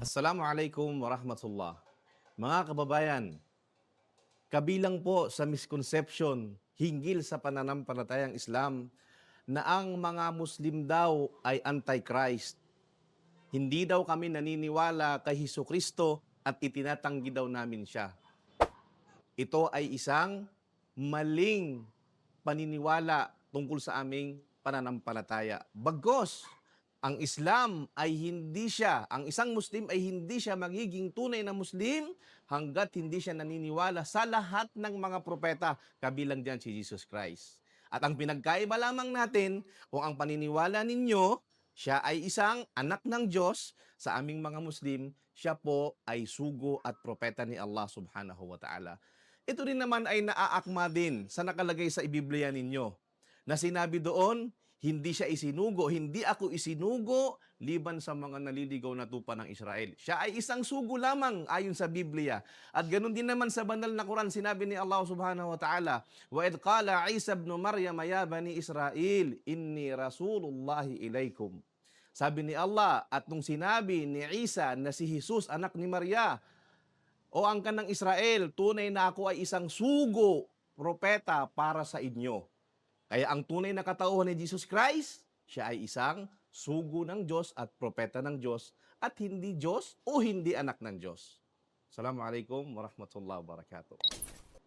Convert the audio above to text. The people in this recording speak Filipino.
Assalamualaikum warahmatullah. Mga kababayan, kabilang po sa misconception hinggil sa pananampalatayang Islam na ang mga Muslim daw ay antichrist. Hindi daw kami naniniwala kay Hesus Kristo at itinatanggi daw namin siya. Ito ay isang maling paniniwala tungkol sa aming pananampalataya. Bagos, ang Islam ay hindi siya, ang isang Muslim ay hindi siya magiging tunay na Muslim hanggat hindi siya naniniwala sa lahat ng mga propeta, kabilang diyan si Jesus Christ. At ang pinagkaiba lamang natin kung ang paniniwala ninyo, siya ay isang anak ng Diyos sa aming mga Muslim, siya po ay sugo at propeta ni Allah subhanahu wa ta'ala. Ito rin naman ay naaakma din sa nakalagay sa Biblia ninyo na sinabi doon, hindi siya isinugo, hindi ako isinugo liban sa mga naliligaw na tupa ng Israel. Siya ay isang sugo lamang ayon sa Biblia. At ganun din naman sa banal na Quran, sinabi ni Allah subhanahu wa ta'ala, Wa idh qala Isa ibn Maryam ya bani Israel, inni rasulullahi ilaykum. Sabi ni Allah, at nung sinabi ni Isa na si Jesus, anak ni Maria, o ang kanang Israel, tunay na ako ay isang sugo, propeta para sa inyo. Kaya ang tunay na katauhan ni Jesus Christ, siya ay isang sugo ng Diyos at propeta ng Diyos at hindi Diyos o hindi anak ng Diyos. Assalamualaikum warahmatullahi wabarakatuh.